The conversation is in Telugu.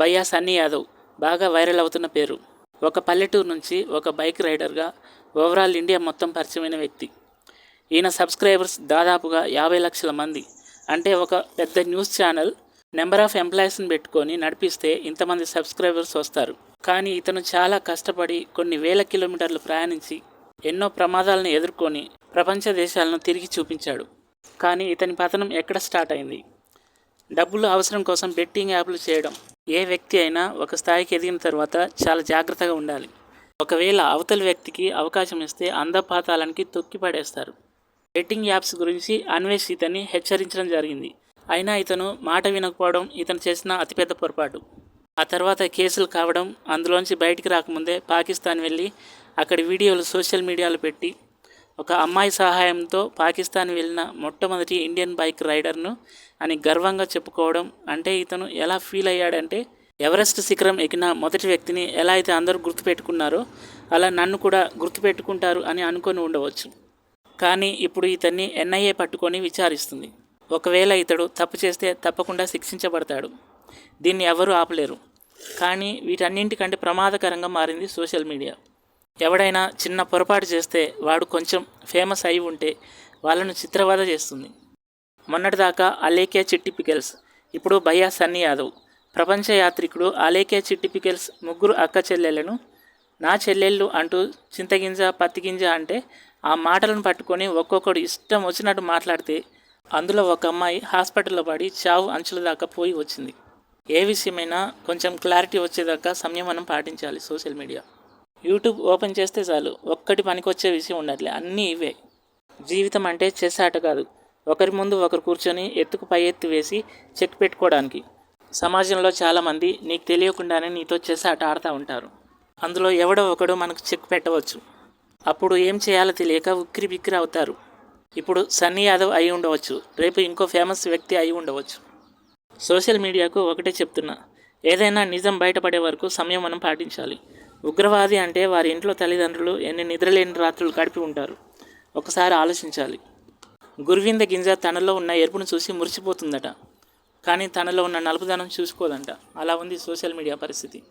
భయ్యా సన్నీ యాదవ్ బాగా వైరల్ అవుతున్న పేరు. ఒక పల్లెటూరు నుంచి ఒక బైక్ రైడర్గా ఓవరాల్ ఇండియా మొత్తం పరిచయమైన వ్యక్తి. ఈయన సబ్స్క్రైబర్స్ దాదాపుగా యాభై లక్షల మంది. అంటే ఒక పెద్ద న్యూస్ ఛానల్ నెంబర్ ఆఫ్ ఎంప్లాయీస్ని పెట్టుకొని నడిపిస్తే ఇంతమంది సబ్స్క్రైబర్స్ వస్తారు. కానీ ఇతను చాలా కష్టపడి కొన్ని వేల కిలోమీటర్లు ప్రయాణించి ఎన్నో ప్రమాదాలను ఎదుర్కొని ప్రపంచ దేశాలను తిరిగి చూపించాడు. కానీ ఇతని పతనం ఎక్కడ స్టార్ట్ అయింది? డబ్బులు అవసరం కోసం బెట్టింగ్ యాప్లు చేయడం ఏ వ్యక్తి అయినా ఒక స్థాయికి ఎదిగిన తర్వాత చాలా జాగ్రత్తగా ఉండాలి. ఒకవేళ అవతలి వ్యక్తికి అవకాశం ఇస్తే అందపాతాలనికి తొక్కి పడేస్తారు. బెట్టింగ్ యాప్స్ గురించి అన్వేష్ ఇతన్ని హెచ్చరించడం జరిగింది. అయినా ఇతను మాట వినకపోవడం ఇతను చేసిన అతిపెద్ద పొరపాటు. ఆ తర్వాత కేసులు కావడం అందులోంచి బయటికి రాకముందే పాకిస్తాన్ వెళ్ళి అక్కడ వీడియోలు సోషల్ మీడియాలో పెట్టి ఒక అమ్మాయి సహాయంతో పాకిస్తాన్ వెళ్ళిన మొట్టమొదటి ఇండియన్ బైక్ రైడర్ను అని గర్వంగా చెప్పుకోవడం అంటే ఇతను ఎలా ఫీల్ అయ్యాడంటే ఎవరెస్ట్ శిఖరం ఎక్కిన మొదటి వ్యక్తిని ఎలా అయితే అందరూ గుర్తుపెట్టుకున్నారో అలా నన్ను కూడా గుర్తుపెట్టుకుంటారు అని అనుకొని ఉండవచ్చు. కానీ ఇప్పుడు ఇతన్ని ఎన్ఐఏ పట్టుకొని విచారిస్తుంది. ఒకవేళ ఇతడు తప్పు చేస్తే తప్పకుండా శిక్షించబడతాడు. దీన్ని ఎవరూ ఆపలేరు. కానీ వీటన్నింటికంటే ప్రమాదకరంగా మారింది సోషల్ మీడియా. ఎవడైనా చిన్న పొరపాటు చేస్తే వాడు కొంచెం ఫేమస్ అయి ఉంటే వాళ్ళను చిత్రవద చేస్తుంది. మొన్నటిదాకా అలేకే చిట్టి పికెల్స్ ఇప్పుడు భయ్యా సన్నీ యాదవ్. ప్రపంచ యాత్రికుడు అలేకే చిట్టి పికెల్స్ ముగ్గురు అక్క చెల్లెళ్ళను నా చెల్లెళ్ళు అంటూ చింతగింజ పత్తిగింజ అంటే ఆ మాటలను పట్టుకొని ఒక్కొక్కడు ఇష్టం వచ్చినట్టు మాట్లాడితే అందులో ఒక అమ్మాయి హాస్పిటల్లో పడి చావు అంచుల దాకా పోయి వచ్చింది. ఏ విషయమైనా కొంచెం క్లారిటీ వచ్చేదాకా సంయమనం పాటించాలి సోషల్ మీడియా. యూట్యూబ్ ఓపెన్ చేస్తే చాలు. ఒక్కటి పనికొచ్చే విషయం ఉండట్లే అన్నీ ఇవే. జీవితం అంటే చెస్ ఆట కాదు. ఒకరి ముందు ఒకరు కూర్చొని ఎత్తుకు పై ఎత్తు వేసి చెక్ పెట్టుకోవడానికి. సమాజంలో చాలామంది నీకు తెలియకుండానే నీతో చెస్ ఆట ఆడుతూ ఉంటారు. అందులో ఎవడో ఒకడు మనకు చెక్ పెట్టవచ్చు. అప్పుడు ఏం చేయాలో తెలియక ఉక్కిరి బిక్కిరి అవుతారు. ఇప్పుడు సన్నీ యాదవ్ అయి ఉండవచ్చు. రేపు ఇంకో ఫేమస్ వ్యక్తి అయి ఉండవచ్చు. సోషల్ మీడియాకు ఒకటే చెప్తున్నా. ఏదైనా నిజం బయటపడే వరకు సంయమనం పాటించాలి. ఉగ్రవాది అంటే వారి ఇంట్లో తల్లిదండ్రులు ఎన్ని నిద్రలేని రాత్రులు గడిపి ఉంటారు? ఒకసారి ఆలోచించాలి. గురువింద గింజ తనలో ఉన్న ఎరుపును చూసి మురిసిపోతుందట. కానీ తనలో ఉన్న నలుపుదనం చూసుకోదంట. అలా ఉంది సోషల్ మీడియా పరిస్థితి.